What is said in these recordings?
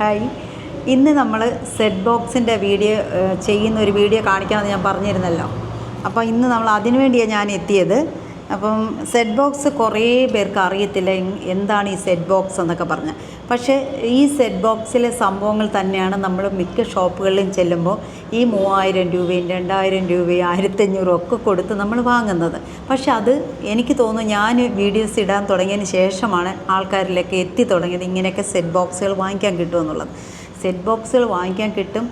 Hi. ഇന്ന് നമ്മൾ set ബോക്സിന്റെ വീഡിയോ ചെയ്യുന്ന ഒരു വീഡിയോ കാണിക്കാമെന്ന് ഞാൻ പറഞ്ഞിരുന്നല്ലോ. അപ്പോൾ ഇന്ന് നമ്മൾ അതിനു വേണ്ടിയാണ് ഞാൻ എത്തിയത്. അപ്പം സെറ്റ് ബോക്സ് കുറേ പേർക്ക് അറിയത്തില്ല എന്താണ് ഈ സെറ്റ് ബോക്സ് എന്നൊക്കെ പറഞ്ഞ്. പക്ഷേ ഈ സെറ്റ് ബോക്സിലെ സംഭവങ്ങൾ തന്നെയാണ് നമ്മൾ മിക്ക ഷോപ്പുകളിലും ചെല്ലുമ്പോൾ ഈ മൂവായിരം രൂപയും രണ്ടായിരം രൂപയും ആയിരത്തഞ്ഞൂറും ഒക്കെ കൊടുത്ത് നമ്മൾ വാങ്ങുന്നത്. പക്ഷെ അത് എനിക്ക് തോന്നുന്നു ഞാൻ വീഡിയോസ് ഇടാൻ തുടങ്ങിയതിന് ശേഷമാണ് ആൾക്കാരിലൊക്കെ എത്തി തുടങ്ങിയത് ഇങ്ങനെയൊക്കെ സെറ്റ് ബോക്സുകൾ വാങ്ങിക്കാൻ കിട്ടുമെന്നുള്ളത് സെറ്റ് ബോക്സുകൾ വാങ്ങിക്കാൻ കിട്ടും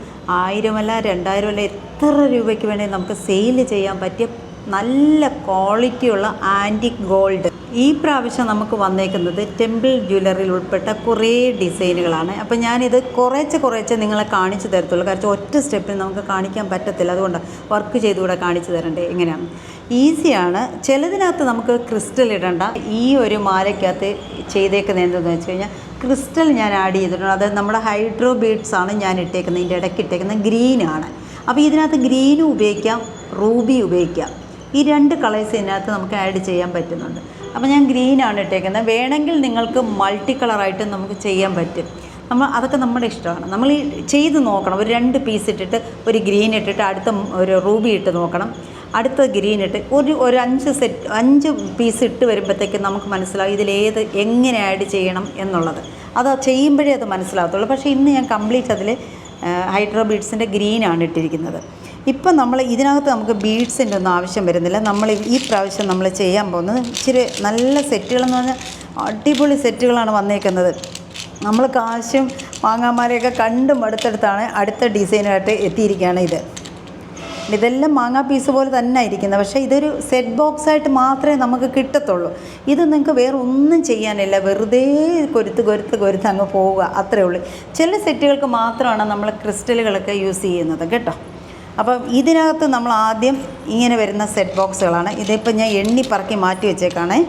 ആയിരമല്ല രണ്ടായിരമല്ല എത്ര രൂപയ്ക്ക് വേണമെങ്കിൽ നമുക്ക് സെയിൽ ചെയ്യാൻ പറ്റിയ നല്ല ക്വാളിറ്റിയുള്ള ആന്റിക് ഗോൾഡ്. ഈ പ്രാവശ്യം നമുക്ക് വന്നേക്കുന്നത് ടെമ്പിൾ ജ്വല്ലറിയിൽ ഉൾപ്പെട്ട കുറേ ഡിസൈനുകളാണ്. അപ്പോൾ ഞാനിത് കുറേച്ച് കുറേച്ച് നിങ്ങളെ കാണിച്ചു തരത്തുള്ളൂ. കാരണം ഒറ്റ സ്റ്റെപ്പിൽ നമുക്ക് കാണിക്കാൻ പറ്റത്തില്ല. അതുകൊണ്ട് വർക്ക് ചെയ്തുകൂടെ കാണിച്ചു തരണ്ടേ? എങ്ങനെയാണ് ഈസിയാണ്. ചിലതിനകത്ത് നമുക്ക് ക്രിസ്റ്റൽ ഇടണ്ട. ഈ ഒരു മാലയ്ക്കകത്ത് ചെയ്തേക്കുന്നത് എന്തെന്ന് വെച്ച് കഴിഞ്ഞാൽ ക്രിസ്റ്റൽ ഞാൻ ആഡ് ചെയ്തിട്ടുണ്ട്. അത് നമ്മുടെ ഹൈഡ്രോ ബീഡ്സ് ആണ് ഞാൻ ഇട്ടേക്കുന്നത്. ഇതിന്റെ ഇടയ്ക്ക് ഇട്ടേക്കുന്നത് ഗ്രീനാണ്. അപ്പോൾ ഇതിനകത്ത് ഗ്രീനും ഉപയോഗിക്കാം റൂബി ഉപയോഗിക്കാം. ഈ രണ്ട് കളേഴ്സ് ഇതിനകത്ത് നമുക്ക് ആഡ് ചെയ്യാൻ പറ്റുന്നുണ്ട്. അപ്പോൾ ഞാൻ ഗ്രീനാണ് ഇട്ടേക്കുന്നത്. വേണമെങ്കിൽ നിങ്ങൾക്ക് മൾട്ടി കളറായിട്ട് നമുക്ക് ചെയ്യാൻ പറ്റും. നമ്മൾ അതൊക്കെ നമ്മുടെ ഇഷ്ടമാണ്. നമ്മൾ ഈ ചെയ്ത് നോക്കണം. ഒരു രണ്ട് പീസ് ഇട്ടിട്ട് ഒരു ഗ്രീൻ ഇട്ടിട്ട് അടുത്ത ഒരു റൂബി ഇട്ട് നോക്കണം. അടുത്ത ഗ്രീൻ ഇട്ട് ഒരു ഒരു അഞ്ച് സെറ്റ് അഞ്ച് പീസ് ഇട്ട് വരുമ്പോഴത്തേക്കും നമുക്ക് മനസ്സിലാവും ഇതിലേത് എങ്ങനെ ആഡ് ചെയ്യണം എന്നുള്ളത്. അത് ചെയ്യുമ്പോഴേ അത് മനസ്സിലാകത്തുള്ളൂ പക്ഷേ ഇന്ന് ഞാൻ കംപ്ലീറ്റ് അതിൽ ഹൈഡ്രോ ബീഡ്സിന്റെ ഗ്രീനാണ് ഇട്ടിരിക്കുന്നത്. ഇപ്പം നമ്മൾ ഇതിനകത്ത് നമുക്ക് ബീഡ്സിന്റെ ഒന്നും ആവശ്യം വരുന്നില്ല. നമ്മൾ ഈ പ്രാവശ്യം നമ്മൾ ചെയ്യാൻ പോകുന്നത് ഇച്ചിരി നല്ല സെറ്റുകളെന്ന് പറഞ്ഞാൽ അടിപൊളി സെറ്റുകളാണ് വന്നേക്കുന്നത്. നമ്മൾ കാശും മാങ്ങാമാരെയൊക്കെ കണ്ടും അടുത്തടുത്താണ് അടുത്ത ഡിസൈനായിട്ട് എത്തിയിരിക്കുകയാണ് ഇത്. ഇതെല്ലാം മാങ്ങാ പീസ് പോലെ തന്നെ ഇരിക്കുന്നത് പക്ഷേ ഇതൊരു സെറ്റ് ബോക്സ് ആയിട്ട് മാത്രമേ നമുക്ക് കിട്ടത്തുള്ളൂ. ഇത് നിങ്ങൾക്ക് വേറെ ഒന്നും ചെയ്യാനില്ല. വെറുതെ കൊരുത്ത് കൊരുത്ത് കൊരുത്ത് അങ്ങ് പോവുക. അത്രേ ഉള്ളൂ. ചില സെറ്റുകൾക്ക് മാത്രമാണ് നമ്മൾ ക്രിസ്റ്റലുകളൊക്കെ യൂസ് ചെയ്യുന്നത്. കേട്ടോ? അപ്പം ഇതിനകത്ത് നമ്മൾ ആദ്യം ഇങ്ങനെ വരുന്ന സെറ്റ് ബോക്സുകളാണ് ഇതിപ്പോൾ ഞാൻ എണ്ണി പറക്കി മാറ്റി വെച്ചേക്കാണേ.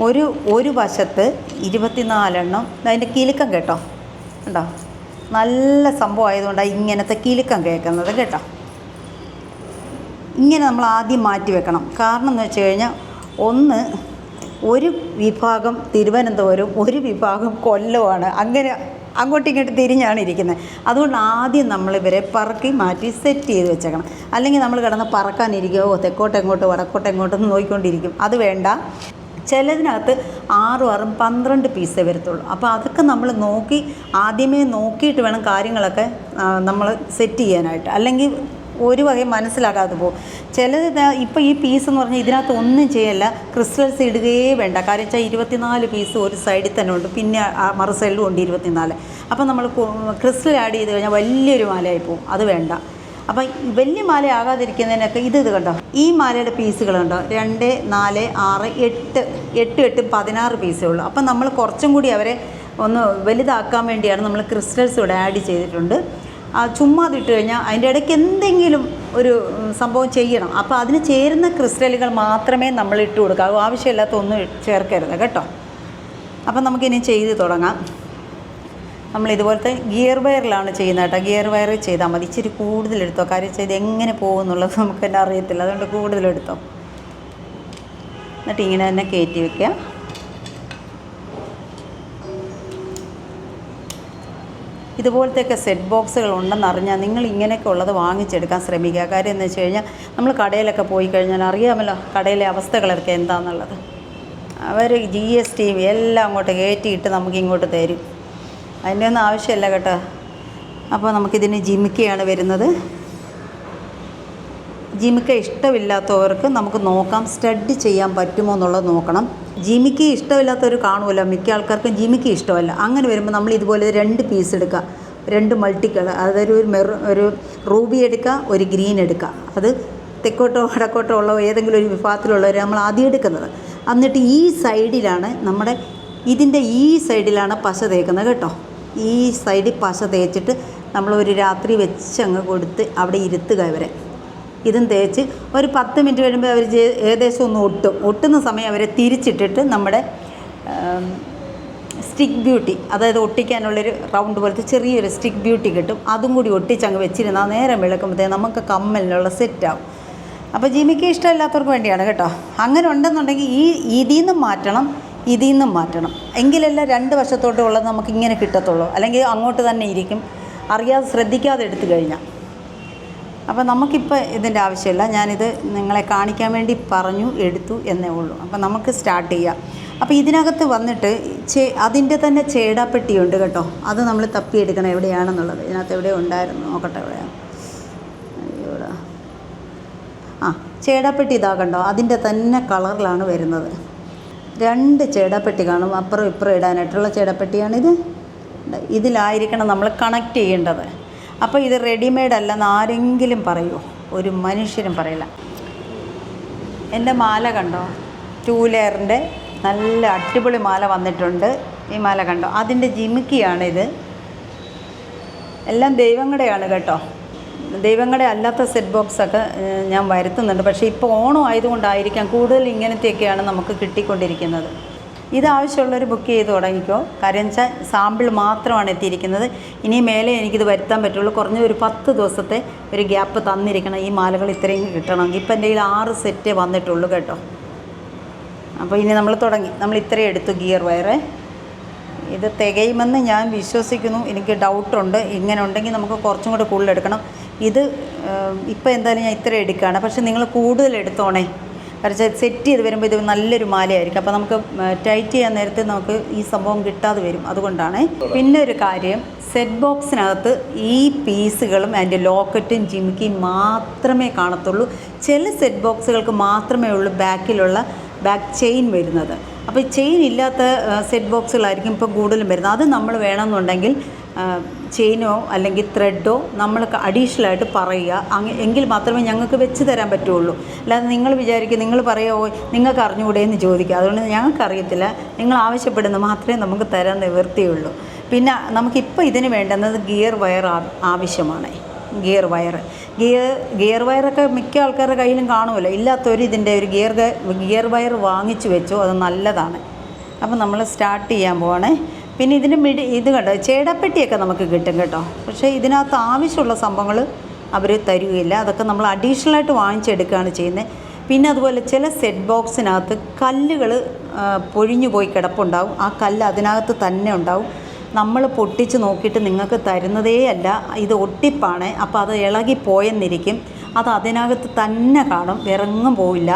ഒരു ഒരു വശത്ത് ഇരുപത്തിനാലെണ്ണം. അതിന്റെ കിലുക്കം കേട്ടോ. കേട്ടോ നല്ല സംഭവം ആയതുകൊണ്ടാണ് ഇങ്ങനത്തെ കിലുക്കം കേൾക്കുന്നത് കേട്ടോ. ഇങ്ങനെ നമ്മൾ ആദ്യം മാറ്റി വെക്കണം. കാരണം എന്ന് വെച്ച് കഴിഞ്ഞാൽ ഒന്ന് ഒരു വിഭാഗം തിരുവനന്തപുരം ഒരു വിഭാഗം കൊല്ലമാണ്. അങ്ങനെ അങ്ങോട്ടും ഇങ്ങോട്ടും തിരിഞ്ഞാണ് ഇരിക്കുന്നത്. അതുകൊണ്ട് ആദ്യം നമ്മൾ ഇവരെ പറക്കി മാറ്റി സെറ്റ് ചെയ്ത് വെച്ചേക്കണം. അല്ലെങ്കിൽ നമ്മൾ കിടന്ന് പറക്കാനിരിക്കുമോ തെക്കോട്ട് എങ്ങോട്ട് വടക്കോട്ട് എങ്ങോട്ടെന്ന് നോക്കിക്കൊണ്ടിരിക്കും. അത് വേണ്ട. ചിലതിനകത്ത് ആറും ആറും പന്ത്രണ്ട് പീസേ വരത്തുള്ളൂ. അപ്പോൾ അതൊക്കെ നമ്മൾ നോക്കി ആദ്യമേ നോക്കിയിട്ട് വേണം കാര്യങ്ങളൊക്കെ നമ്മൾ സെറ്റ് ചെയ്യാനായിട്ട്. അല്ലെങ്കിൽ ഒരു വകയും മനസ്സിലാകാതെ പോകും. ചിലത് ഇപ്പോൾ ഈ പീസ് എന്ന് പറഞ്ഞാൽ ഇതിനകത്ത് ഒന്നും ചെയ്യല്ല. ക്രിസ്റ്റൽസ് ഇടുകയേ വേണ്ട. കാര്യം വെച്ചാൽ ഇരുപത്തിനാല് പീസ് ഒരു സൈഡിൽ തന്നെ ഉണ്ട്. പിന്നെ മറു സൈഡിലും ഉണ്ട് ഇരുപത്തിനാല്. അപ്പോൾ നമ്മൾ ക്രിസ്റ്റൽ ആഡ് ചെയ്ത് കഴിഞ്ഞാൽ വലിയൊരു മാലയായി പോകും. അത് വേണ്ട. അപ്പം വലിയ മാല ആകാതിരിക്കുന്നതിനൊക്കെ ഇത് ഇത് കണ്ടോ? ഈ മാലയുടെ പീസുകൾ കണ്ടോ? രണ്ട് നാല് ആറ് എട്ട്. എട്ട് എട്ട് പതിനാറ് പീസേ ഉള്ളൂ. അപ്പം നമ്മൾ കുറച്ചും കൂടി അവരെ ഒന്ന് വലുതാക്കാൻ വേണ്ടിയാണ് നമ്മൾ ക്രിസ്റ്റൽസ് ഇവിടെ ആഡ് ചെയ്തിട്ടുണ്ട്. ചുമ്മാ അതിട്ട് കഴിഞ്ഞാൽ അതിന്റെ ഇടയ്ക്ക് എന്തെങ്കിലും ഒരു സംഭവം ചെയ്യണം. അപ്പോൾ അതിന് ചേരുന്ന ക്രിസ്റ്റലുകൾ മാത്രമേ നമ്മൾ ഇട്ട് കൊടുക്കാവൂ. ആവശ്യമില്ലാത്ത ഒന്നും ചേർക്കരുത് കേട്ടോ. അപ്പം നമുക്കിനി ചെയ്ത് തുടങ്ങാം. നമ്മൾ ഇതുപോലത്തെ ഗിയർ വയറിലാണ് ചെയ്യുന്നത് കേട്ടോ. ഗിയർ വയർ ചെയ്താൽ മതി. ഇച്ചിരി കൂടുതലെടുത്തോ കാര്യം ചെയ്ത് എങ്ങനെ പോകുമെന്നുള്ളത് നമുക്ക് തന്നെ അറിയത്തില്ല. അതുകൊണ്ട് കൂടുതലെടുത്തോ എന്നിട്ട് ഇങ്ങനെ തന്നെ കയറ്റി വെക്കുക ഇതുപോലത്തെയൊക്കെ സെറ്റ് ബോക്സുകൾ ഉണ്ടെന്ന് അറിഞ്ഞാൽ നിങ്ങൾ ഇങ്ങനെയൊക്കെ ഉള്ളത് വാങ്ങിച്ചെടുക്കാൻ ശ്രമിക്കുക. കാര്യം എന്ന് വെച്ച് കഴിഞ്ഞാൽ നമ്മൾ കടയിലൊക്കെ പോയി കഴിഞ്ഞാൽ അറിയാമല്ലോ കടയിലെ അവസ്ഥകളൊക്കെ എന്താണെന്നുള്ളത് അവർ ജി എസ് ടി എല്ലാം അങ്ങോട്ട് കയറ്റിയിട്ട് നമുക്ക് ഇങ്ങോട്ട് തരും. അതിന്റെ ഒന്നും ആവശ്യമില്ല കേട്ടോ. അപ്പോൾ നമുക്കിതിന് ജിമിക്കയാണ് വരുന്നത്. ജിമിക്ക ഇഷ്ടമില്ലാത്തവർക്ക് നമുക്ക് നോക്കാം സ്റ്റഡ് ചെയ്യാൻ പറ്റുമോ എന്നുള്ളത് നോക്കണം. ജിമിക്ക് ഇഷ്ടമില്ലാത്തവർ കാണുമല്ലോ മിക്ക ആൾക്കാർക്കും ജിമിക്ക് ഇഷ്ടമല്ല. അങ്ങനെ വരുമ്പോൾ നമ്മൾ ഇതുപോലെ രണ്ട് പീസ് എടുക്കുക. രണ്ട് മൾട്ടി കളർ അതായത് ഒരു മെറു ഒരു റൂബി എടുക്കുക ഒരു ഗ്രീൻ എടുക്കുക അത് തെക്കോട്ടോ വടക്കോട്ടോ ഉള്ള ഏതെങ്കിലും ഒരു വിഭാഗത്തിലുള്ളവർ നമ്മൾ ആദ്യം എടുക്കുന്നത്. എന്നിട്ട് ഈ സൈഡിലാണ് നമ്മുടെ ഇതിന്റെ ഈ സൈഡിലാണ് പശ തേക്കുന്നത് കേട്ടോ. ഈ സൈഡിൽ പശ തേച്ചിട്ട് നമ്മൾ ഒരു രാത്രി വെച്ച് അങ്ങ് കൊടുത്ത് അവിടെ ഇരുത്തുക ഇവരെ. ഇതും തേച്ച് ഒരു പത്ത് മിനിറ്റ് കഴിയുമ്പോൾ അവർ ഏകദേശം ഒന്ന് ഒട്ടും. ഒട്ടുന്ന സമയം അവരെ തിരിച്ചിട്ടിട്ട് നമ്മുടെ സ്റ്റിക്ക് ബ്യൂട്ടി അതായത് ഒട്ടിക്കാനുള്ളൊരു റൗണ്ട് പോലത്തെ ചെറിയൊരു സ്റ്റിക്ക് ബ്യൂട്ടി കിട്ടും. അതും കൂടി ഒട്ടിച്ചങ്ങ് വെച്ചിരുന്നാൽ നേരം വിളക്കുമ്പോഴത്തേക്ക് നമുക്ക് കമ്മലിനുള്ള സെറ്റാവും അപ്പോൾ ജിമിക്ക് ഇഷ്ടമില്ലാത്തവർക്ക് വേണ്ടിയാണ് കേട്ടോ. അങ്ങനെ ഉണ്ടെന്നുണ്ടെങ്കിൽ ഈ ഇതിൽ നിന്നും മാറ്റണം ഇതിൽ നിന്നും മാറ്റണം. എങ്കിലല്ല രണ്ട് വശത്തോട്ടും ഉള്ളത് നമുക്ക് ഇങ്ങനെ കിട്ടത്തുള്ളൂ. അല്ലെങ്കിൽ അങ്ങോട്ട് തന്നെ ഇരിക്കും. അറിയാതെ ശ്രദ്ധിക്കാതെ എടുത്തു കഴിഞ്ഞാൽ അപ്പോൾ നമുക്കിപ്പോൾ ഇതിന്റെ ആവശ്യമില്ല. ഞാനിത് നിങ്ങളെ കാണിക്കാൻ വേണ്ടി പറഞ്ഞു എടുത്തു എന്നേ ഉള്ളൂ. അപ്പോൾ നമുക്ക് സ്റ്റാർട്ട് ചെയ്യാം. അപ്പോൾ ഇതിനകത്ത് വന്നിട്ട് ചേ അതിന്റെ തന്നെ ചേടാപ്പെട്ടിയുണ്ട് കേട്ടോ. അത് നമ്മൾ തപ്പിയെടുക്കണം എവിടെയാണെന്നുള്ളത്. ഇതിനകത്ത് എവിടെ ഉണ്ടായിരുന്നു? നോക്കട്ടെ എവിടെയാണ് ആ ചേടാപ്പെട്ടി ഇതാ കണ്ടോ? അതിന്റെ തന്നെ കളറിലാണ് വരുന്നത്. രണ്ട് ചേടാപ്പെട്ടി കാണും. അപ്പുറം ഇപ്പുറം ഇടാനായിട്ടുള്ള ചേടാപ്പെട്ടിയാണിത് ഇതിലായിരിക്കണം നമ്മൾ കണക്ട് ചെയ്യേണ്ടത്. അപ്പോൾ ഇത് റെഡിമെയ്ഡ് അല്ലെന്ന് ആരെങ്കിലും പറയുമോ ഒരു മനുഷ്യരും പറയില്ല. എന്റെ മാല കണ്ടോ? ടൂ ലെയറിന്റെ നല്ല അടിപൊളി മാല വന്നിട്ടുണ്ട്. ഈ മാല കണ്ടോ? അതിന്റെ ജിമിക്കിയാണിത്. എല്ലാം ദൈവങ്ങളുടെയാണ് കേട്ടോ. ദൈവങ്ങളുടെ അല്ലാത്ത സെറ്റ് ബോക്സൊക്കെ ഞാൻ വരുത്തുന്നുണ്ട്. പക്ഷേ ഇപ്പോൾ ഓണം ആയതുകൊണ്ടായിരിക്കാം കൂടുതൽ ഇങ്ങനത്തെയൊക്കെയാണ് നമുക്ക് കിട്ടിക്കൊണ്ടിരിക്കുന്നത്. ഇത് ആവശ്യമുള്ളവർ ബുക്ക് ചെയ്ത് തുടങ്ങിക്കോ. കാര്യം വെച്ചാൽ സാമ്പിൾ മാത്രമാണ് എത്തിയിരിക്കുന്നത്. ഇനി മേലെ എനിക്കിത് വരുത്താൻ പറ്റുള്ളൂ. കുറഞ്ഞ ഒരു പത്ത് ദിവസത്തെ ഒരു ഗ്യാപ്പ് തന്നിരിക്കണം ഈ മാലകൾ ഇത്രയും കിട്ടണമെങ്കിൽ. ഇപ്പം എന്റെ കയ്യിൽ ആറ് സെറ്റേ വന്നിട്ടുള്ളൂ കേട്ടോ. അപ്പോൾ ഇനി നമ്മൾ തുടങ്ങി. നമ്മൾ ഇത്രയും എടുത്തു ഗിയർ വയറ് ഇത് തികയുമെന്ന് ഞാൻ വിശ്വസിക്കുന്നു. എനിക്ക് ഡൗട്ടുണ്ട്. ഇങ്ങനെ ഉണ്ടെങ്കിൽ നമുക്ക് കുറച്ചും കൂടെ കൂടുതൽ എടുക്കണം. ഇത് ഇപ്പോൾ എന്തായാലും ഞാൻ ഇത്ര എടുക്കുകയാണ്. പക്ഷേ നിങ്ങൾ കൂടുതൽ എടുത്തോണേ. പക്ഷേ സെറ്റ് ചെയ്ത് വരുമ്പോൾ ഇത് നല്ലൊരു മാലയായിരിക്കും. അപ്പോൾ നമുക്ക് ടൈറ്റ് ചെയ്യാൻ നേരത്തെ നമുക്ക് ഈ സംഭവം കിട്ടാതെ വരും. അതുകൊണ്ടാണ്. പിന്നെ ഒരു കാര്യം. സെറ്റ് ബോക്സിനകത്ത് ഈ പീസുകളും അതിന്റെ ലോക്കറ്റും ജിമിക്കിയും മാത്രമേ കാണത്തുള്ളൂ. ചില സെറ്റ് ബോക്സുകൾക്ക് മാത്രമേ ഉള്ളൂ ബാക്കിലുള്ള ബാക്ക് ചെയിൻ വരുന്നത്. അപ്പോൾ ചെയിൻ ഇല്ലാത്ത സെറ്റ് ബോക്സുകളായിരിക്കും ഇപ്പോൾ കൂടുതലും വരുന്നത്. അത് നമ്മൾ വേണമെന്നുണ്ടെങ്കിൽ ചെയിനോ അല്ലെങ്കിൽ ത്രെഡോ നമ്മൾ അഡീഷണൽ ആയിട്ട് പറയുക. അങ്ങ് എങ്കിൽ മാത്രമേ ഞങ്ങൾക്ക് വെച്ച് തരാൻ പറ്റുള്ളൂ. അല്ലാതെ നിങ്ങൾ വിചാരിക്കുക നിങ്ങൾ പറയുമോ നിങ്ങൾക്ക് അറിഞ്ഞുകൂടെ എന്ന് ചോദിക്കുക. അതുകൊണ്ട് ഞങ്ങൾക്ക് അറിയത്തില്ല നിങ്ങൾ ആവശ്യപ്പെടുന്ന മാത്രമേ നമുക്ക് തരാൻ നിവൃത്തിയുള്ളൂ. പിന്നെ നമുക്കിപ്പോൾ ഇതിന് വേണ്ടുന്നത് ഗിയർ വയർ ആവശ്യമാണ്. ഗിയർ വയർ ഗിയർ ഗിയർ വയറൊക്കെ മിക്ക ആൾക്കാരുടെ കയ്യിലും കാണുമല്ലോ. ഇല്ലാത്തവർ ഇതിന്റെ ഒരു ഗിയർ ഗിയർ വയർ വാങ്ങിച്ചു വെച്ചു. അത് നല്ലതാണ്. അപ്പോൾ നമ്മൾ സ്റ്റാർട്ട് ചെയ്യാൻ പോവാണേ. പിന്നെ ഇതിന് മിടി ഇത് കണ്ടോ? ചേടപ്പെട്ടിയൊക്കെ നമുക്ക് കിട്ടും കേട്ടോ. പക്ഷേ ഇതിനകത്ത് ആവശ്യമുള്ള സംഭവങ്ങൾ അവർ തരുകയില്ല. അതൊക്കെ നമ്മൾ അഡീഷണലായിട്ട് വാങ്ങിച്ചെടുക്കുകയാണ് ചെയ്യുന്നത്. പിന്നെ അതുപോലെ ചില സെറ്റ് ബോക്സിനകത്ത് കല്ലുകൾ പൊഴിഞ്ഞു പോയി കിടപ്പുണ്ടാവും. ആ കല്ല് അതിനകത്ത് തന്നെ ഉണ്ടാവും. നമ്മൾ പൊട്ടിച്ച് നോക്കിയിട്ട് നിങ്ങൾക്ക് തരുന്നതേ അല്ല ഇത് ഒട്ടിപ്പാണ് അപ്പോൾ അത് ഇളകിപ്പോയെന്നിരിക്കും അത് അതിനകത്ത് തന്നെ കാണും വിറങ്ങും പോവില്ല.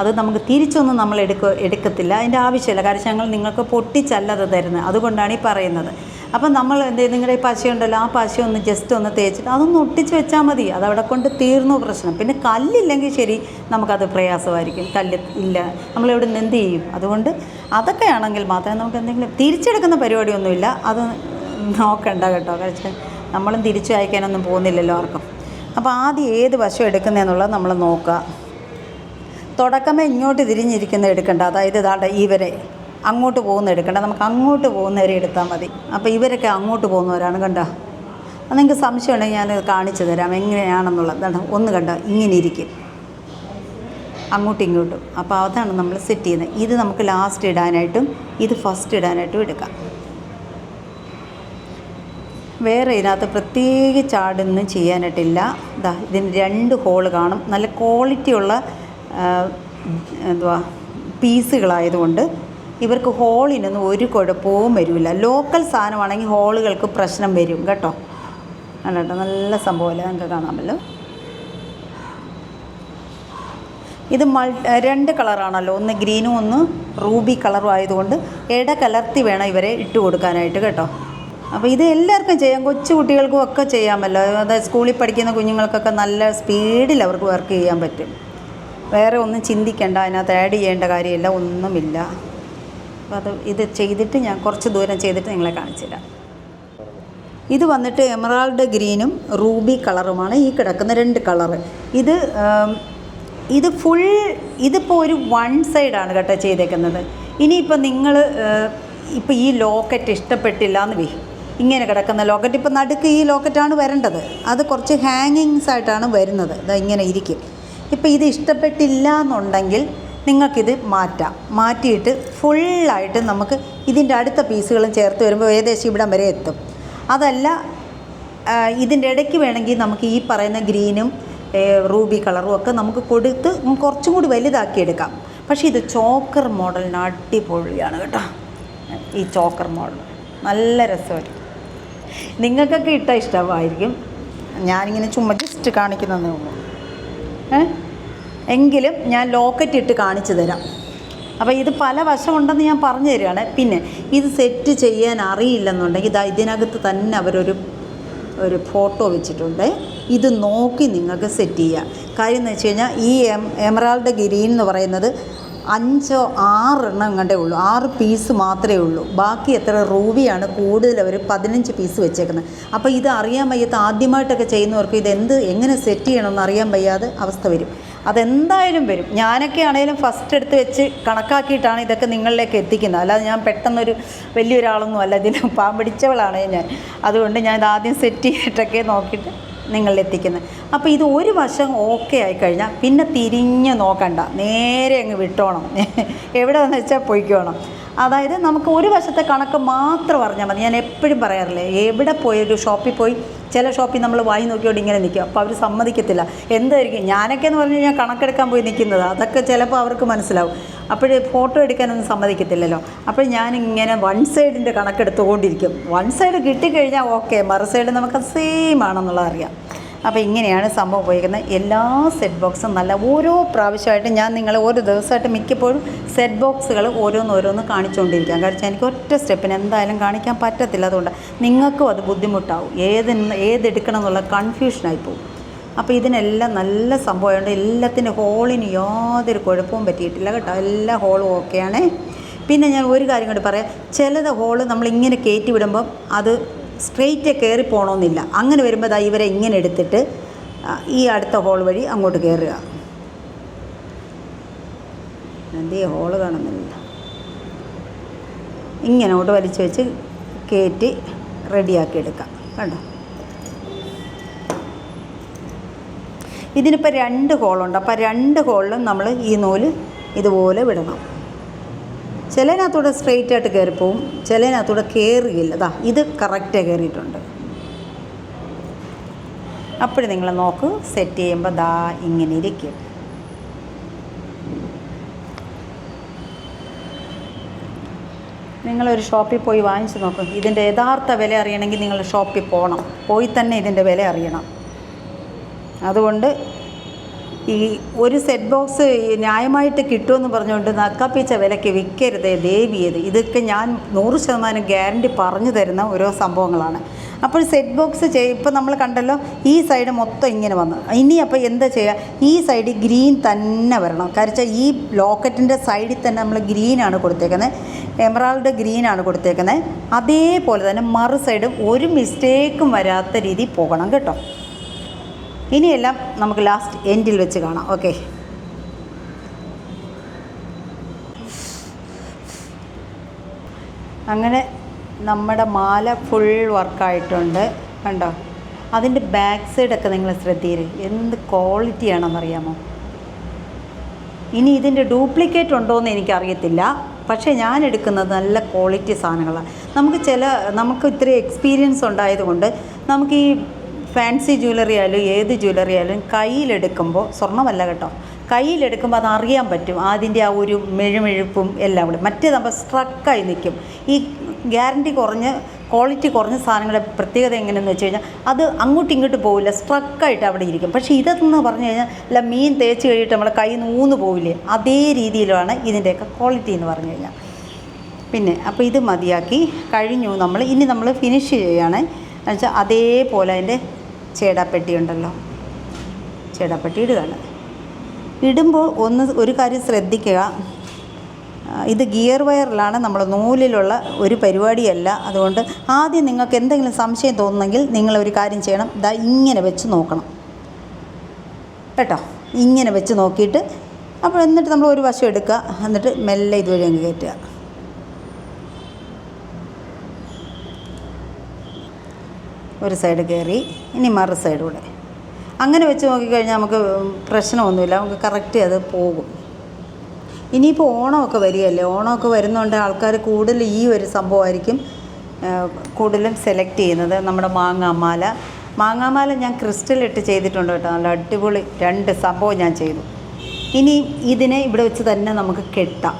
അത് നമുക്ക് തിരിച്ചൊന്നും നമ്മൾ എടുക്ക എടുക്കത്തില്ല. അതിന്റെ ആവശ്യമില്ല. കാരണം ഞങ്ങൾ നിങ്ങൾക്ക് പൊട്ടിച്ചല്ല അത് തരുന്നത്. അതുകൊണ്ടാണ് ഈ പറയുന്നത്. അപ്പം നമ്മൾ എന്ത് നിങ്ങളുടെ ഈ പശയുണ്ടല്ലോ ആ പശ ഒന്ന് ജസ്റ്റ് ഒന്ന് തേച്ചിട്ട് അതൊന്ന് ഒട്ടിച്ച് വെച്ചാൽ മതി. അതവിടെ കൊണ്ട് തീർന്നു പ്രശ്നം. പിന്നെ കല്ലില്ലെങ്കിൽ ശരി നമുക്കത് പ്രയാസമായിരിക്കും. കല്ല് ഇല്ല. നമ്മളിവിടെ നിന്ന് എന്ത് ചെയ്യും? അതുകൊണ്ട് അതൊക്കെ ആണെങ്കിൽ മാത്രമേ നമുക്ക് എന്തെങ്കിലും തിരിച്ചെടുക്കുന്ന പരിപാടിയൊന്നുമില്ല. അത് നോക്കണ്ട കേട്ടോ. കാരണം നമ്മളും തിരിച്ചു അയക്കാനൊന്നും പോകുന്നില്ലല്ലോ ആർക്കും. അപ്പോൾ ആദ്യം ഏത് വശം എടുക്കുന്നതെന്നുള്ളത് നമ്മൾ നോക്കുക. തുടക്കമേ ഇങ്ങോട്ട് തിരിഞ്ഞിരിക്കുന്ന എടുക്കേണ്ട. അതായത് ഇതാണ്ട് ഇവരെ. അങ്ങോട്ട് പോകുന്ന എടുക്കണ്ട നമുക്ക് അങ്ങോട്ട് പോകുന്നവരെ എടുത്താൽ മതി. അപ്പോൾ ഇവരൊക്കെ അങ്ങോട്ട് പോകുന്നവരാണ് കണ്ടോ. നിങ്ങൾക്ക് സംശയം ഉണ്ടെങ്കിൽ ഞാനത് കാണിച്ചു തരാം. എങ്ങനെയാണെന്നുള്ളത്. കണ്ടോ ഒന്ന് കണ്ടോ ഇങ്ങനെ ഇരിക്കും. അങ്ങോട്ടും ഇങ്ങോട്ടും. അപ്പോൾ അതാണ് നമ്മൾ സെറ്റ് ചെയ്യുന്നത്. ഇത് നമുക്ക് ലാസ്റ്റ് ഇടാനായിട്ടും ഇത് ഫസ്റ്റ് ഇടാനായിട്ടും എടുക്കാം. വേറെ ഇതിനകത്ത് പ്രത്യേകിച്ച് ആടൊന്നും ചെയ്യാനായിട്ടില്ല. ഇതാ ഇതിന് രണ്ട് ഹോൾ കാണും. നല്ല ക്വാളിറ്റിയുള്ള എന്തുവാ പീസുകളായതുകൊണ്ട് ഇവർക്ക് ഹോളിനൊന്നും ഒരു കുഴപ്പവും വരില്ല ലോക്കൽ സാധനമാണെങ്കിൽ ഹോളുകൾക്ക് പ്രശ്നം വരും കേട്ടോ. കേട്ടോ നല്ല സംഭവമല്ലേ നിങ്ങൾക്ക് കാണാമല്ലോ. ഇത് മൾ രണ്ട് കളറാണല്ലോ ഒന്ന് ഗ്രീനും ഒന്ന് റൂബി കളറും ആയതുകൊണ്ട് ഇട കലർത്തി വേണം ഇവരെ ഇട്ട് കൊടുക്കാനായിട്ട് കേട്ടോ. അപ്പോൾ ഇത് എല്ലാവർക്കും ചെയ്യാം. കൊച്ചു കുട്ടികൾക്കും ഒക്കെ ചെയ്യാമല്ലോ. അതായത് സ്കൂളിൽ പഠിക്കുന്ന കുഞ്ഞുങ്ങൾക്കൊക്കെ നല്ല സ്പീഡിൽ അവർക്ക് വർക്ക് ചെയ്യാൻ പറ്റും. വേറെ ഒന്നും ചിന്തിക്കേണ്ട അതിനകത്ത് ആഡ് ചെയ്യേണ്ട കാര്യമില്ല ഒന്നുമില്ല. അപ്പോൾ അത് ഇത് ചെയ്തിട്ട് ഞാൻ കുറച്ച് ദൂരം ചെയ്തിട്ട് നിങ്ങളെ കാണിച്ചു തരാം. ഇത് വന്നിട്ട് എമറാൾഡ് ഗ്രീനും റൂബി കളറുമാണ്. ഈ കിടക്കുന്ന രണ്ട് കളറ്. ഇത് ഇത് ഫുൾ ഇതിപ്പോൾ ഒരു വൺ സൈഡാണ് കേട്ടോ ചെയ്തേക്കുന്നത്. ഇനിയിപ്പോൾ നിങ്ങൾ ഇപ്പോൾ ഈ ലോക്കറ്റ് ഇഷ്ടപ്പെട്ടില്ല എന്ന് വി ഇങ്ങനെ കിടക്കുന്ന ലോക്കറ്റ്. ഇപ്പോൾ നടുക്ക് ഈ ലോക്കറ്റാണ് വരേണ്ടത്. അത് കുറച്ച് ഹാങ്ങിങ്സ് ആയിട്ടാണ് വരുന്നത്. ഇങ്ങനെ ഇരിക്കും. ഇപ്പോൾ ഇത് ഇഷ്ടപ്പെട്ടില്ല എന്നുണ്ടെങ്കിൽ നിങ്ങൾക്കിത് മാറ്റാം. മാറ്റിയിട്ട് ഫുള്ളായിട്ട് നമുക്ക് ഇതിന്റെ അടുത്ത പീസുകളും ചേർത്ത് വരുമ്പോൾ ഏകദേശം ഇവിടം വരെ എത്തും. അതല്ല ഇതിന്റെ ഇടയ്ക്ക് വേണമെങ്കിൽ നമുക്ക് ഈ പറയുന്ന ഗ്രീനും റൂബി കളറും ഒക്കെ നമുക്ക് കൊടുത്ത് കുറച്ചും കൂടി വലുതാക്കി എടുക്കാം. പക്ഷേ ഇത് ചോക്കർ മോഡലിന് അടിപൊളിയാണ് കേട്ടോ. ഈ ചോക്കർ മോഡൽ. നല്ല രസമായിരിക്കും നിങ്ങൾക്കൊക്കെ ഇട്ട ഇഷ്ടമായിരിക്കും. ഞാനിങ്ങനെ ചുമ്മാ ജസ്റ്റ് കാണിക്കുന്നതേ ഉള്ളൂ. ഏ? എങ്കിലും ഞാൻ ലോക്കറ്റ് ഇട്ട് കാണിച്ചു തരാം. അപ്പോൾ ഇത് പല വശമുണ്ടെന്ന് ഞാൻ പറഞ്ഞു തരികയാണ്. പിന്നെ ഇത് സെറ്റ് ചെയ്യാൻ അറിയില്ലെന്നുണ്ടെങ്കിൽ ഇതാ ഇതിനകത്ത് തന്നെ അവരൊരു ഒരു ഫോട്ടോ വെച്ചിട്ടുണ്ട്. ഇത് നോക്കി നിങ്ങൾക്ക് സെറ്റ് ചെയ്യാം. കാര്യം എന്ന് വെച്ച് കഴിഞ്ഞാൽ ഈ എം എമറാൾഡ് ഗ്രീൻ എന്ന് പറയുന്നത് അഞ്ചോ ആറെണ്ണം കണ്ടേ ഉള്ളൂ. ആറ് പീസ് മാത്രമേ ഉള്ളൂ. ബാക്കി എത്ര റൂവിയാണ് കൂടുതൽ അവർ പതിനഞ്ച് പീസ് വെച്ചേക്കുന്നത്. അപ്പോൾ ഇത് അറിയാൻ വയ്യാത്ത ആദ്യമായിട്ടൊക്കെ ചെയ്യുന്നവർക്ക് ഇത് എന്ത് എങ്ങനെ സെറ്റ് ചെയ്യണമെന്ന് അറിയാൻ വയ്യാതെ അവസ്ഥ വരും. അതെന്തായാലും വരും. ഞാനൊക്കെ ആണെങ്കിലും ഫസ്റ്റ് എടുത്ത് വെച്ച് കണക്കാക്കിയിട്ടാണ് ഇതൊക്കെ നിങ്ങളിലേക്ക് എത്തിക്കുന്നത്. അല്ലാതെ ഞാൻ പെട്ടെന്നൊരു വലിയൊരാളൊന്നും അല്ല. ഇതിൽ പാമ്പിടിച്ചവളാണ് ഞാൻ. അതുകൊണ്ട് ഞാൻ ഇത് ആദ്യം സെറ്റ് ചെയ്തിട്ടൊക്കെ നോക്കിയിട്ട് നിങ്ങളിൽ എത്തിക്കുന്നത്. അപ്പോൾ ഇത് ഒരു വശം ഓക്കെ ആയിക്കഴിഞ്ഞാൽ പിന്നെ തിരിഞ്ഞ് നോക്കണ്ട. നേരെ അങ്ങ് വിട്ടോണം. എവിടെ വന്ന് വെച്ചാൽ പൊയ്ക്കോണം. അതായത് നമുക്ക് ഒരു വശത്തെ കണക്ക് മാത്രം അറിഞ്ഞാൽ മതി. ഞാൻ എപ്പോഴും പറയാറില്ലേ എവിടെ പോയി ഒരു ഷോപ്പിൽ പോയി ചില ഷോപ്പിൽ നമ്മൾ വായി നോക്കിയോണ്ട് ഇങ്ങനെ നിൽക്കും. അപ്പോൾ അവർ സമ്മതിക്കത്തില്ല. എന്തായിരിക്കും? ഞാനൊക്കെ എന്ന് പറഞ്ഞു കഴിഞ്ഞാൽ കണക്കെടുക്കാൻ പോയി നിൽക്കുന്നത്. അതൊക്കെ ചിലപ്പോൾ അവർക്ക് മനസ്സിലാവും. അപ്പോഴേ ഫോട്ടോ എടുക്കാനൊന്നും സമ്മതിക്കത്തില്ലല്ലോ. അപ്പോൾ ഞാനിങ്ങനെ വൺ സൈഡിന്റെ കണക്കെടുത്തുകൊണ്ടിരിക്കും വൺ സൈഡ് കിട്ടിക്കഴിഞ്ഞാൽ ഓക്കെ മറു സൈഡ് നമുക്ക് സെയിം ആണെന്നുള്ളത് അറിയാം. അപ്പോൾ ഇങ്ങനെയാണ് സംഭവം ഉപയോഗിക്കുന്നത്. എല്ലാ സെറ്റ് ബോക്സും നല്ല ഓരോ പ്രാവശ്യമായിട്ട് ഞാൻ നിങ്ങളെ ഓരോ ദിവസമായിട്ട് മിക്കപ്പോഴും സെറ്റ് ബോക്സുകൾ ഓരോന്നോരോന്ന് കാണിച്ചുകൊണ്ടിരിക്കാം കാരണം എനിക്ക് ഒറ്റ സ്റ്റെപ്പിന് എന്തായാലും കാണിക്കാൻ പറ്റത്തില്ല. അതുകൊണ്ട് നിങ്ങൾക്കും അത് ബുദ്ധിമുട്ടാവും. ഏത് ഏതെടുക്കണം എന്നുള്ള കൺഫ്യൂഷനായി പോകും അപ്പോൾ ഇതിനെല്ലാം നല്ല സംഭവമുണ്ട് എല്ലാത്തിന്റെ ഹോളിന് യാതൊരു കുഴപ്പവും പറ്റിയിട്ടില്ല കേട്ടോ. എല്ലാ ഹോളും ഓക്കെയാണേ പിന്നെ ഞാൻ ഒരു കാര്യം കൂടി പറയാം. ചിലത് ഹോൾ നമ്മളിങ്ങനെ കയറ്റി വിടുമ്പം അത് സ്ട്രെയിറ്റ് കയറി പോകണമെന്നില്ല അങ്ങനെ വരുമ്പോൾ ദാ ഇവരെ ഇങ്ങനെ എടുത്തിട്ട് ഈ അടുത്ത ഹോൾ വഴി അങ്ങോട്ട് കയറുക. എന്തേ ഹോൾ കാണുന്നില്ല. ഇങ്ങനെ അങ്ങോട്ട് വലിച്ചു വെച്ച് കയറ്റി റെഡിയാക്കി എടുക്കാം. കണ്ടോ? ഇതിനിപ്പോൾ രണ്ട് ഹോളുണ്ട്. അപ്പോൾ രണ്ട് ഹോളിലും നമ്മൾ ഈ നൂൽ ഇതുപോലെ വിടണം. ചിലതിനകത്തൂടെ സ്ട്രെയിറ്റ് ആയിട്ട് കയറിപ്പോവും ചിലതിനകത്തൂടെ കയറുകയില്ല ദാ ഇത് കറക്റ്റ് കയറിയിട്ടുണ്ട് അപ്പോഴും നിങ്ങൾ നോക്ക് സെറ്റ് ചെയ്യുമ്പോൾ ദാ ഇങ്ങനെ ഇരിക്കും. നിങ്ങളൊരു ഷോപ്പിൽ പോയി വാങ്ങിച്ചു നോക്കും. ഇതിന്റെ യഥാർത്ഥ വില അറിയണമെങ്കിൽ നിങ്ങൾ ഷോപ്പിൽ പോകണം പോയി തന്നെ ഇതിന്റെ വില അറിയണം. അതുകൊണ്ട് ഈ ഒരു സെറ്റ് ബോക്സ് ന്യായമായിട്ട് കിട്ടുമെന്ന് പറഞ്ഞുകൊണ്ട് നക്കാപ്പിച്ച വിലയ്ക്ക് വിൽക്കരുത് ദേവിയത് ഇതൊക്കെ ഞാൻ നൂറ് ശതമാനം ഗ്യാരണ്ടി പറഞ്ഞു തരുന്ന ഓരോ സംഭവങ്ങളാണ്. അപ്പോൾ സെറ്റ് ബോക്സ് ചെയ് ഇപ്പോൾ നമ്മൾ കണ്ടല്ലോ ഈ സൈഡ് മൊത്തം ഇങ്ങനെ വന്നു. ഇനി അപ്പോൾ എന്താ ചെയ്യുക? ഈ സൈഡ് ഗ്രീൻ തന്നെ വരണം. കാരണം ഈ ലോക്കറ്റിന്റെ സൈഡിൽ തന്നെ നമ്മൾ ഗ്രീനാണ് കൊടുത്തേക്കുന്നത് എമറാൾഡ് ഗ്രീനാണ് കൊടുത്തേക്കുന്നത് അതേപോലെ തന്നെ മറു സൈഡും ഒരു മിസ്റ്റേക്കും വരാത്ത രീതി പോകണം കേട്ടോ. ഇനിയെല്ലാം നമുക്ക് ലാസ്റ്റ് എൻഡിൽ വെച്ച് കാണാം. ഓക്കെ അങ്ങനെ നമ്മുടെ മാല ഫുൾ വർക്കായിട്ടുണ്ട് കണ്ടോ? അതിന്റെ ബാക്ക് സൈഡൊക്കെ നിങ്ങൾ ശ്രദ്ധിയില്ലേ? എന്ത് ക്വാളിറ്റി ക്വാളിറ്റിയാണെന്നറിയാമോ ഇനി ഇതിന്റെ ഡ്യൂപ്ലിക്കേറ്റ് ഉണ്ടോ എന്ന് എനിക്കറിയത്തില്ല. പക്ഷേ ഞാൻ എടുക്കുന്നത് നല്ല ക്വാളിറ്റി സാധനങ്ങളാണ് നമുക്ക് ചില നമുക്ക് ഇത്രയും എക്സ്പീരിയൻസ് ഉണ്ടായതുകൊണ്ട് നമുക്ക് ഈ ഫാൻസി ജ്വല്ലറി ആയാലും ഏത് ജ്വല്ലറി ആയാലും കയ്യിലെടുക്കുമ്പോൾ സ്വർണമല്ല കേട്ടോ. കയ്യിലെടുക്കുമ്പോൾ അത് അറിയാൻ പറ്റും. അതിന്റെ ആ ഒരു മെഴുമെഴുപ്പും എല്ലാം കൂടെ. മറ്റേതാകുമ്പോൾ സ്ട്രക്കായി നിൽക്കും. ഈ ഗ്യാരണ്ടി കുറഞ്ഞ് ക്വാളിറ്റി കുറഞ്ഞ സാധനങ്ങളുടെ പ്രത്യേകത എങ്ങനെയെന്ന് വെച്ച് കഴിഞ്ഞാൽ അത് അങ്ങോട്ടും ഇങ്ങോട്ട് പോവില്ല. സ്ട്രക്കായിട്ട് അവിടെ ഇരിക്കും. പക്ഷേ ഇതെന്ന് പറഞ്ഞു കഴിഞ്ഞാൽ അല്ല മീൻ തേച്ച് കഴിഞ്ഞിട്ട് നമ്മളെ കൈ നൂന്ന് പോവില്ലേ? അതേ രീതിയിലാണ് ഇതിന്റെയൊക്കെ ക്വാളിറ്റി എന്ന് പറഞ്ഞു കഴിഞ്ഞാൽ. പിന്നെ അപ്പോൾ ഇത് മതിയാക്കി. കഴിഞ്ഞു. നമ്മൾ ഇനി നമ്മൾ ഫിനിഷ് ചെയ്യുകയാണ്. എന്നുവെച്ചാൽ അതേപോലെ അതിന്റെ ചേടാപ്പെട്ടി ഉണ്ടല്ലോ. ചേടാപ്പെട്ടി ഇടുകയാണ്. ഇടുമ്പോൾ ഒന്ന് ഒരു കാര്യം ശ്രദ്ധിക്കുക. ഇത് ഗിയർ വയറിലാണ് നമ്മൾ നൂലിലുള്ള ഒരു പരിപാടിയല്ല. അതുകൊണ്ട് ആദ്യം നിങ്ങൾക്ക് എന്തെങ്കിലും സംശയം തോന്നുന്നെങ്കിൽ നിങ്ങൾ ഒരു കാര്യം ചെയ്യണം. ഇതാ ഇങ്ങനെ വെച്ച് നോക്കണം. കേട്ടോ? ഇങ്ങനെ വെച്ച് നോക്കിയിട്ട് അപ്പോൾ എന്നിട്ട് നമ്മൾ ഒരു വശം എടുക്കുക. എന്നിട്ട് മെല്ലെ ഇതുവഴി അങ്ങ് കയറ്റുക. ഒരു സൈഡ് കയറി ഇനി മറു സൈഡ് കൂടെ. അങ്ങനെ വെച്ച് നോക്കിക്കഴിഞ്ഞാൽ നമുക്ക് പ്രശ്നമൊന്നുമില്ല. നമുക്ക് കറക്റ്റ് അത് പോകും. ഇനിയിപ്പോൾ ഓണമൊക്കെ വരികയല്ലേ? ഓണമൊക്കെ വരുന്നതുകൊണ്ട് ആൾക്കാർ കൂടുതൽ ഈ ഒരു സംഭവമായിരിക്കും കൂടുതലും സെലക്ട് ചെയ്യുന്നത് നമ്മുടെ മാങ്ങാമാല. മാങ്ങാമാല ഞാൻ ക്രിസ്റ്റൽ ഇട്ട് ചെയ്തിട്ടുണ്ട് കേട്ടോ. നല്ല അടിപൊളി രണ്ട് സംഭവം ഞാൻ ചെയ്തു. ഇനി ഇതിനെ ഇവിടെ വെച്ച് തന്നെ നമുക്ക് കെട്ടാം.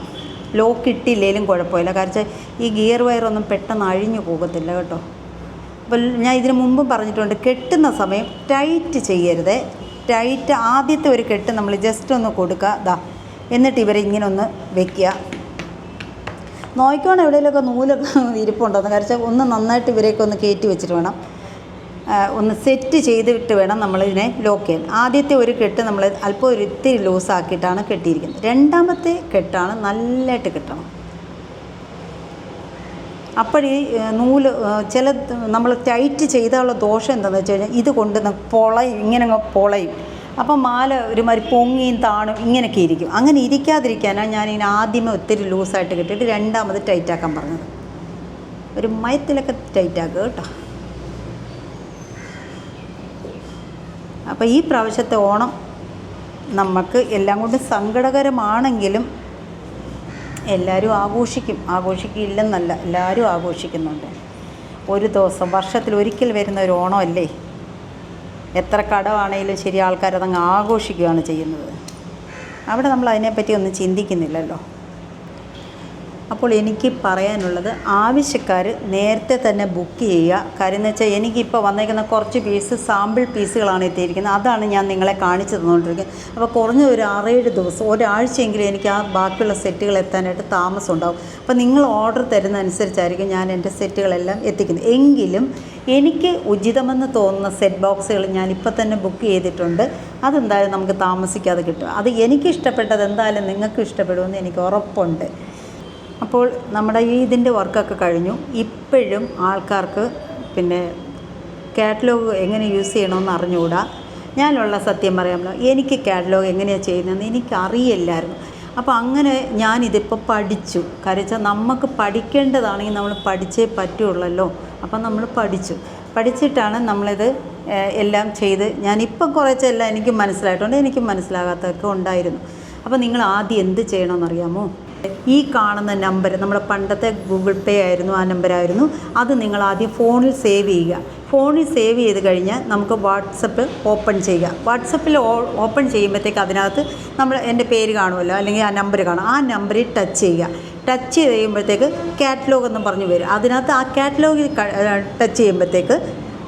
ലോക്ക് ഇട്ടില്ലേലും കുഴപ്പമില്ല. കാരണം ഈ ഗിയർ വയറൊന്നും പെട്ടെന്ന് അഴിഞ്ഞു പോകത്തില്ല കേട്ടോ. ഞാൻ ഇതിനു മുമ്പും പറഞ്ഞിട്ടുണ്ട് കെട്ടുന്ന സമയം ടൈറ്റ് ചെയ്യരുത്. ടൈറ്റ് ആദ്യത്തെ ഒരു കെട്ട് നമ്മൾ ജസ്റ്റ് ഒന്ന് കൊടുക്കുക. ദാ എന്നിട്ട് ഇവരെ ഇങ്ങനെ ഒന്ന് വെക്കുക. നോക്കിക്കോണം എവിടെയെങ്കിലുമൊക്കെ നൂലൊക്കെ ഇരിപ്പുണ്ടോന്ന് കാരണം ഒന്ന് നന്നായിട്ട് ഇവരെയൊക്കെ ഒന്ന് കയറ്റി വെച്ചിട്ട് വേണം. ഒന്ന് സെറ്റ് ചെയ്തിട്ട് വേണം നമ്മളിതിനെ ലോക്ക് ചെയ്യാൻ. ആദ്യത്തെ ഒരു കെട്ട് നമ്മൾ അല്പം ഒരു ഇത്തിരി ലൂസാക്കിയിട്ടാണ് കെട്ടിയിരിക്കുന്നത്. രണ്ടാമത്തെ കെട്ടാണ് നല്ലതായിട്ട് കെട്ടണം. അപ്പോഴീ നൂൽ ചില നമ്മൾ ടൈറ്റ് ചെയ്താലുള്ള ദോഷം എന്താണെന്ന് വെച്ച് കഴിഞ്ഞാൽ ഇത് കൊണ്ട് പൊളയും ഇങ്ങനെ പൊളയും. അപ്പം മാല ഒരുമാതിരി പൊങ്ങിയും താണും ഇങ്ങനെയൊക്കെ ഇരിക്കും. അങ്ങനെ ഇരിക്കാതിരിക്കാനാണ് ഞാൻ ഇതിന് ആദ്യമേ ഒത്തിരി ലൂസായിട്ട് കിട്ടിയിട്ട് രണ്ടാമത് ടൈറ്റാക്കാൻ പറഞ്ഞത്. ഒരു മയത്തിലൊക്കെ ടൈറ്റാക്കുക കേട്ടോ. അപ്പോൾ ഈ പ്രാവശ്യത്തെ ഓണം നമുക്ക് എല്ലാം കൊണ്ടും സങ്കടകരമാണെങ്കിലും എല്ലാവരും ആഘോഷിക്കും. ആഘോഷിക്കില്ലെന്നല്ല എല്ലാവരും ആഘോഷിക്കുന്നുണ്ട്. ഒരു ദിവസം വർഷത്തിൽ ഒരിക്കൽ വരുന്ന ഒരു ഓണമല്ലേ? എത്ര കടമാണെങ്കിലും ശരി ആൾക്കാരതങ്ങ് ആഘോഷിക്കുകയാണ് ചെയ്യുന്നത്. അവിടെ നമ്മൾ അതിനെപ്പറ്റി ഒന്നും ചിന്തിക്കുന്നില്ലല്ലോ. അപ്പോൾ എനിക്ക് പറയാനുള്ളത് ആവശ്യക്കാർ നേരത്തെ തന്നെ ബുക്ക് ചെയ്യുക. കാര്യം എന്ന് വെച്ചാൽ എനിക്കിപ്പോൾ വന്നേക്കുന്ന കുറച്ച് പീസ് സാമ്പിൾ പീസുകളാണ് എത്തിയിരിക്കുന്നത്. അതാണ് ഞാൻ നിങ്ങളെ കാണിച്ചു തന്നുകൊണ്ടിരിക്കുന്നത് അപ്പോൾ കുറഞ്ഞ ഒരു ആറേഴ് ദിവസം ഒരാഴ്ചയെങ്കിലും എനിക്ക് ആ ബാക്കിയുള്ള സെറ്റുകൾ എത്താനായിട്ട് താമസം ഉണ്ടാവും. അപ്പോൾ നിങ്ങൾ ഓർഡർ തരുന്ന അനുസരിച്ചായിരിക്കും ഞാൻ എന്റെ സെറ്റുകളെല്ലാം എത്തിക്കുന്നത്. എങ്കിലും എനിക്ക് ഉചിതമെന്ന് തോന്നുന്ന സെറ്റ് ബോക്സുകൾ ഞാൻ ഇപ്പോൾ തന്നെ ബുക്ക് ചെയ്തിട്ടുണ്ട്. അതെന്തായാലും നമുക്ക് താമസിക്കാതെ കിട്ടും. അത് എനിക്ക് ഇഷ്ടപ്പെട്ടത് എന്തായാലും നിങ്ങൾക്ക് ഇഷ്ടപ്പെടുമെന്ന് എനിക്ക് ഉറപ്പുണ്ട്. അപ്പോൾ നമ്മുടെ ഈ ഇതിന്റെ വർക്കൊക്കെ കഴിഞ്ഞു. ഇപ്പോഴും ആൾക്കാർക്ക് പിന്നെ കാറ്റലോഗ് എങ്ങനെ യൂസ് ചെയ്യണമെന്ന് അറിഞ്ഞുകൂടാ. ഞാനുള്ള സത്യം പറയാമല്ലോ എനിക്ക് കാറ്റലോഗ് എങ്ങനെയാണ് ചെയ്യുന്നതെന്ന് എനിക്കറിയില്ലായിരുന്നു. അപ്പോൾ അങ്ങനെ ഞാനിതിപ്പോൾ പഠിച്ചു. കാര്യം വെച്ചാൽ നമുക്ക് പഠിക്കേണ്ടതാണെങ്കിൽ നമ്മൾ പഠിച്ചേ പറ്റുള്ളല്ലോ. അപ്പം നമ്മൾ പഠിച്ചു. പഠിച്ചിട്ടാണ് നമ്മളിത് എല്ലാം ചെയ്ത് ഞാനിപ്പം കുറച്ചെല്ലാം എനിക്ക് മനസ്സിലായിട്ടുണ്ട് എനിക്ക് മനസ്സിലാകാത്തതൊക്കെ ഉണ്ടായിരുന്നു. അപ്പോൾ നിങ്ങൾ ആദ്യം എന്ത് ചെയ്യണമെന്നറിയാമോ? ഈ കാണുന്ന നമ്പർ നമ്മുടെ പണ്ടത്തെ ഗൂഗിൾ പേ ആയിരുന്നു ആ നമ്പറായിരുന്നു അത് നിങ്ങൾ ആദ്യം ഫോണിൽ സേവ് ചെയ്യുക. ഫോണിൽ സേവ് ചെയ്ത് കഴിഞ്ഞാൽ നമുക്ക് വാട്സപ്പ് ഓപ്പൺ ചെയ്യുക. വാട്സപ്പിൽ ഓപ്പൺ ചെയ്യുമ്പോഴത്തേക്ക് അതിനകത്ത് നമ്മൾ എന്റെ പേര് കാണുമല്ലോ അല്ലെങ്കിൽ ആ നമ്പർ കാണും. ആ നമ്പറിൽ ടച്ച് ചെയ്യുക. ടച്ച് ചെയ്ത് കഴിയുമ്പോഴത്തേക്ക് കാറ്റലോഗ് എന്ന് പറഞ്ഞു വരും. അതിനകത്ത് ആ കാറ്റലോഗിൽ ടച്ച് ചെയ്യുമ്പോഴത്തേക്ക്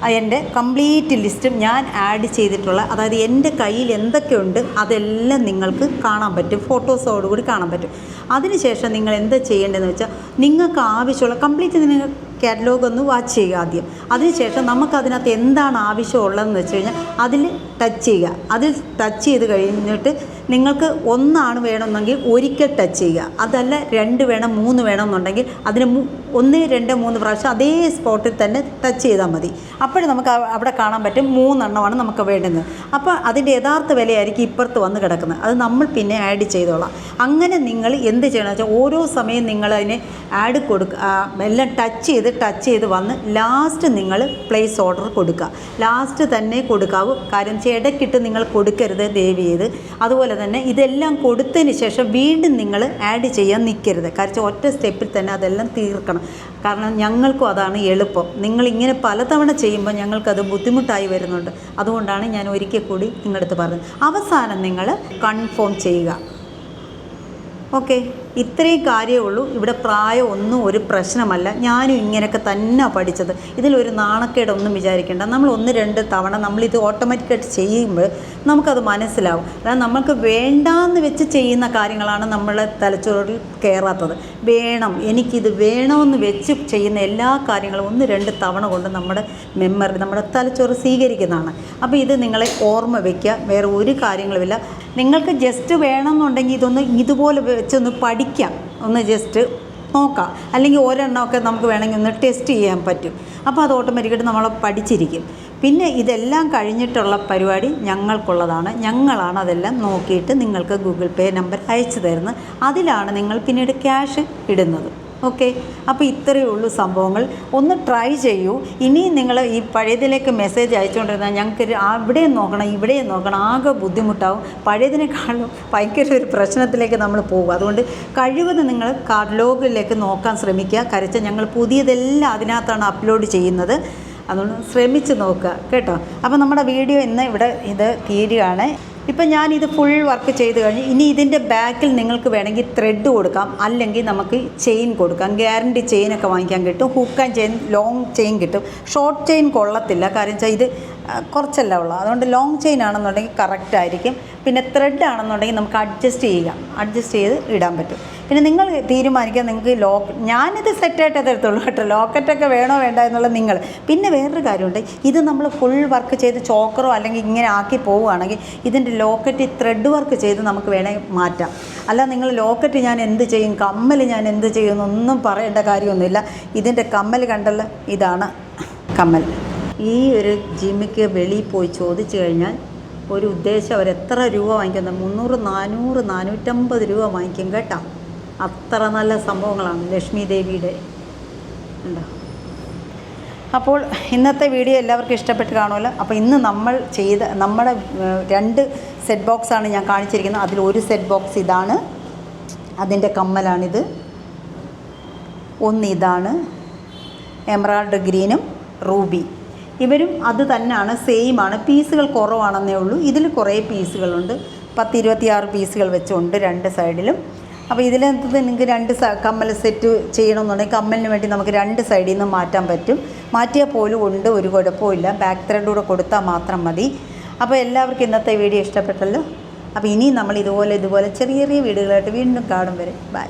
എന്റെ കംപ്ലീറ്റ് ലിസ്റ്റും ഞാൻ ആഡ് ചെയ്തിട്ടുള്ള അതായത് എന്റെ കയ്യിൽ എന്തൊക്കെയുണ്ട് അതെല്ലാം നിങ്ങൾക്ക് കാണാൻ പറ്റും ഫോട്ടോസോടുകൂടി കാണാൻ പറ്റും. അതിനുശേഷം നിങ്ങൾ എന്താ ചെയ്യേണ്ടതെന്ന് വെച്ചാൽ നിങ്ങൾക്ക് ആവശ്യമുള്ള കംപ്ലീറ്റ് നിങ്ങൾ കാറ്റലോഗ് ഒന്ന് വാച്ച് ചെയ്യുക ആദ്യം. അതിനുശേഷം നമുക്കതിനകത്ത് എന്താണ് ആവശ്യമുള്ളതെന്ന് വെച്ച് കഴിഞ്ഞാൽ അതിൽ ടച്ച് ചെയ്യുക. അതിൽ ടച്ച് ചെയ്ത് കഴിഞ്ഞിട്ട് നിങ്ങൾക്ക് ഒന്നാണ് വേണമെന്നെങ്കിൽ ഒരിക്കൽ ടച്ച് ചെയ്യുക. അതല്ല രണ്ട് വേണം മൂന്ന് വേണമെന്നുണ്ടെങ്കിൽ അതിന് ഒന്ന് രണ്ട് മൂന്ന് പ്രാവശ്യം അതേ സ്പോട്ടിൽ തന്നെ ടച്ച് ചെയ്താൽ മതി. അപ്പോഴും നമുക്ക് അവിടെ കാണാൻ പറ്റും മൂന്നെണ്ണമാണ് നമുക്ക് വേണ്ടുന്നത്. അപ്പോൾ അതിന്റെ യഥാർത്ഥ വിലയായിരിക്കും ഇപ്പുറത്ത് വന്ന് കിടക്കുന്നത്. അത് നമ്മൾ പിന്നെ ആഡ് ചെയ്തോളാം. അങ്ങനെ നിങ്ങൾ എന്ത് ചെയ്യണം വെച്ചാൽ ഓരോ സമയം നിങ്ങൾ അതിനെ ആഡ് കൊടുക്കുക എല്ലാം ടച്ച് ചെയ്ത് ടച്ച് ചെയ്ത് വന്ന് ലാസ്റ്റ് നിങ്ങൾ പ്ലേസ് ഓർഡർ കൊടുക്കുക. ലാസ്റ്റ് തന്നെ കൊടുക്കാവൂ. കാര്യം വെച്ചാൽ ഇടയ്ക്കിട്ട് നിങ്ങൾ കൊടുക്കരുത് ദയവ് ചെയ്ത് അതുപോലെ തന്നെ ഇതെല്ലാം കൊടുത്തതിന് ശേഷം വീണ്ടും നിങ്ങൾ ആഡ് ചെയ്യാൻ നിൽക്കരുത് കാരണം ഒറ്റ സ്റ്റെപ്പിൽ തന്നെ അതെല്ലാം തീർക്കണം. കാരണം ഞങ്ങൾക്കും അതാണ് എളുപ്പം. നിങ്ങളിങ്ങനെ പലതവണ ചെയ്യുമ്പോൾ ഞങ്ങൾക്കത് ബുദ്ധിമുട്ടായി വരുന്നുണ്ട്. അതുകൊണ്ടാണ് ഞാൻ ഒരിക്കൽ കൂടി നിങ്ങളുടെ അടുത്ത് പറഞ്ഞത്. അവസാനം നിങ്ങൾ കൺഫേം ചെയ്യുക. ഓക്കെ ഇത്രയും കാര്യമേ ഉള്ളൂ. ഇവിടെ പ്രായം ഒന്നും ഒരു പ്രശ്നമല്ല. ഞാനും ഇങ്ങനെയൊക്കെ തന്നെ പഠിച്ചത്. ഇതിലൊരു നാണക്കേടൊന്നും വിചാരിക്കേണ്ട. നമ്മൾ ഒന്ന് രണ്ട് തവണ നമ്മളിത് ഓട്ടോമാറ്റിക്കായിട്ട് ചെയ്യുമ്പോൾ നമുക്കത് മനസ്സിലാവും. അതായത് നമുക്ക് വേണ്ടാന്ന് വെച്ച് ചെയ്യുന്ന കാര്യങ്ങളാണ് നമ്മളെ തലച്ചോറിൽ കയറാത്തത് വേണം എനിക്കിത് വേണമെന്ന് വെച്ച് ചെയ്യുന്ന എല്ലാ കാര്യങ്ങളും ഒന്ന് രണ്ട് തവണ കൊണ്ട് നമ്മുടെ മെമ്മറി നമ്മുടെ തലച്ചോറ് സ്വീകരിക്കുന്നതാണ്. അപ്പോൾ ഇത് നിങ്ങളെ ഓർമ്മ വയ്ക്കുക. വേറെ ഒരു കാര്യങ്ങളുമില്ല. നിങ്ങൾക്ക് ജസ്റ്റ് വേണമെന്നുണ്ടെങ്കിൽ ഇതൊന്ന് ഇതുപോലെ വെച്ചൊന്ന് പഠിക്കാം. ഒന്ന് ജസ്റ്റ് നോക്കാം. അല്ലെങ്കിൽ ഒരെണ്ണമൊക്കെ നമുക്ക് വേണമെങ്കിൽ ഒന്ന് ടെസ്റ്റ് ചെയ്യാൻ പറ്റും. അപ്പോൾ അത് ഓട്ടോമാറ്റിക്കായിട്ട് നമ്മൾ പഠിച്ചിരിക്കും. പിന്നെ ഇതെല്ലാം കഴിഞ്ഞിട്ടുള്ള പരിപാടി ഞങ്ങൾക്കുള്ളതാണ്. ഞങ്ങളാണ് അതെല്ലാം നോക്കിയിട്ട് നിങ്ങൾക്ക് ഗൂഗിൾ പേ നമ്പർ അയച്ചു തരുന്നത്. അതിലാണ് നിങ്ങൾ പിന്നീട് ക്യാഷ് ഇടുന്നത്. ഓക്കെ അപ്പോൾ ഇത്രയേ ഉള്ളൂ സംഭവങ്ങൾ. ഒന്ന് ട്രൈ ചെയ്യൂ. ഇനിയും നിങ്ങൾ ഈ പഴയതിലേക്ക് മെസ്സേജ് അയച്ചുകൊണ്ടിരുന്നാൽ ഞങ്ങൾക്ക് അവിടെ നോക്കണം ഇവിടെയും നോക്കണം. ആകെ ബുദ്ധിമുട്ടാവും. പഴയതിനേക്കാളും ഭയങ്കര ഒരു പ്രശ്നത്തിലേക്ക് നമ്മൾ പോകും. അതുകൊണ്ട് കഴിവതും നിങ്ങൾ കാർഡ്ലോഗിലേക്ക് നോക്കാൻ ശ്രമിക്കുക. കരച്ച ഞങ്ങൾ പുതിയതെല്ലാം അതിനകത്താണ് അപ്ലോഡ് ചെയ്യുന്നത്. അതുകൊണ്ട് ശ്രമിച്ച് നോക്കുക. കേട്ടോ? അപ്പോൾ നമ്മുടെ വീഡിയോ ഇന്ന് ഇവിടെ ഇത് തീരുകയാണ്. ഇപ്പം ഞാനിത് ഫുൾ വർക്ക് ചെയ്ത് കഴിഞ്ഞ് ഇനി ഇതിന്റെ ബാക്കിൽ നിങ്ങൾക്ക് വേണമെങ്കിൽ ത്രെഡ് കൊടുക്കാം. അല്ലെങ്കിൽ നമുക്ക് ചെയിൻ കൊടുക്കാം. ഗ്യാരണ്ടി ചെയിനൊക്കെ വാങ്ങിക്കാൻ കിട്ടും. Hook and chain long chain കിട്ടും. ഷോർട്ട് ചെയിൻ കൊള്ളത്തില്ല. കാര്യം വെച്ചാൽ ഇത് കുറച്ചല്ല ഉള്ളത് അതുകൊണ്ട് ലോങ് ചെയിൻ ആണെന്നുണ്ടെങ്കിൽ കറക്റ്റ് ആയിരിക്കും. പിന്നെ ത്രെഡ് ആണെന്നുണ്ടെങ്കിൽ നമുക്ക് അഡ്ജസ്റ്റ് ചെയ്യാം. അഡ്ജസ്റ്റ് ചെയ്ത് ഇടാൻ പറ്റും. പിന്നെ നിങ്ങൾ തീരുമാനിക്കുക നിങ്ങൾക്ക് ലോക്ക് ഞാനിത് സെറ്റായിട്ടേ തരത്തുള്ളൂ കേട്ടോ. ലോക്കറ്റൊക്കെ വേണോ വേണ്ട എന്നുള്ളത് നിങ്ങൾ. പിന്നെ വേറൊരു കാര്യമുണ്ട്. ഇത് നമ്മൾ ഫുൾ വർക്ക് ചെയ്ത് ചോക്കറോ അല്ലെങ്കിൽ ഇങ്ങനെ ആക്കി പോവുകയാണെങ്കിൽ ഇതിന്റെ ലോക്കറ്റ് ത്രെഡ് വർക്ക് ചെയ്ത് നമുക്ക് വേണമെങ്കിൽ മാറ്റാം. അല്ല നിങ്ങൾ ലോക്കറ്റ് ഞാൻ എന്ത് ചെയ്യും? കമ്മൽ ഞാൻ എന്ത് ചെയ്യും? എന്നൊന്നും പറയേണ്ട കാര്യമൊന്നുമില്ല. ഇതിന്റെ കമ്മൽ കണ്ടല്ലോ ഇതാണ് കമ്മൽ. ഈ ഒരു ജിമ്മിക്ക് വെളിയിൽ പോയി ചോദിച്ചു കഴിഞ്ഞാൽ ഒരു ഉദ്ദേശം അവർ എത്ര രൂപ വാങ്ങിക്കുന്നത് മുന്നൂറ് നാനൂറ് നാനൂറ്റമ്പത് രൂപ വാങ്ങിക്കും കേട്ടോ. അത്ര നല്ല സംഭവങ്ങളാണ് ലക്ഷ്മി ദേവിയുടെ. ഉണ്ടോ അപ്പോൾ ഇന്നത്തെ വീഡിയോ എല്ലാവർക്കും ഇഷ്ടപ്പെട്ട് കാണുമല്ലോ. അപ്പോൾ ഇന്ന് നമ്മൾ ചെയ്ത നമ്മുടെ രണ്ട് സെറ്റ് ബോക്സാണ് ഞാൻ കാണിച്ചിരിക്കുന്നത്. അതിൽ ഒരു സെറ്റ് ബോക്സ് ഇതാണ്. അതിന്റെ കമ്മലാണിത്. ഒന്ന് ഇതാണ്. എമറാൾഡ് ഗ്രീനും റൂബി ഇവരും അത് തന്നെയാണ് സെയിമാണ് പീസുകൾ കുറവാണെന്നേ ഉള്ളൂ. ഇതിൽ കുറേ പീസുകളുണ്ട്. പത്ത് ഇരുപത്തിയാറ് പീസുകൾ വെച്ചുണ്ട് രണ്ട് സൈഡിലും അപ്പോൾ ഇതിനകത്ത് നിങ്ങൾക്ക് രണ്ട് കമ്മൽ സെറ്റ് ചെയ്യണമെന്നുണ്ടെങ്കിൽ കമ്മലിന് വേണ്ടി നമുക്ക് രണ്ട് സൈഡിൽ നിന്ന് മാറ്റാൻ പറ്റും. മാറ്റിയാൽ പോലും ഉണ്ട് ഒരു കുഴപ്പമില്ല ബാക്ക് ത്രെഡ് കൂടെ കൊടുത്താൽ മാത്രം മതി. അപ്പോൾ എല്ലാവർക്കും ഇന്നത്തെ വീഡിയോ ഇഷ്ടപ്പെട്ടല്ലോ? അപ്പോൾ ഇനിയും നമ്മൾ ഇതുപോലെ ഇതുപോലെ ചെറിയ ചെറിയ വീഡിയോകളായിട്ട് വീണ്ടും കാണും വരെ. ബൈ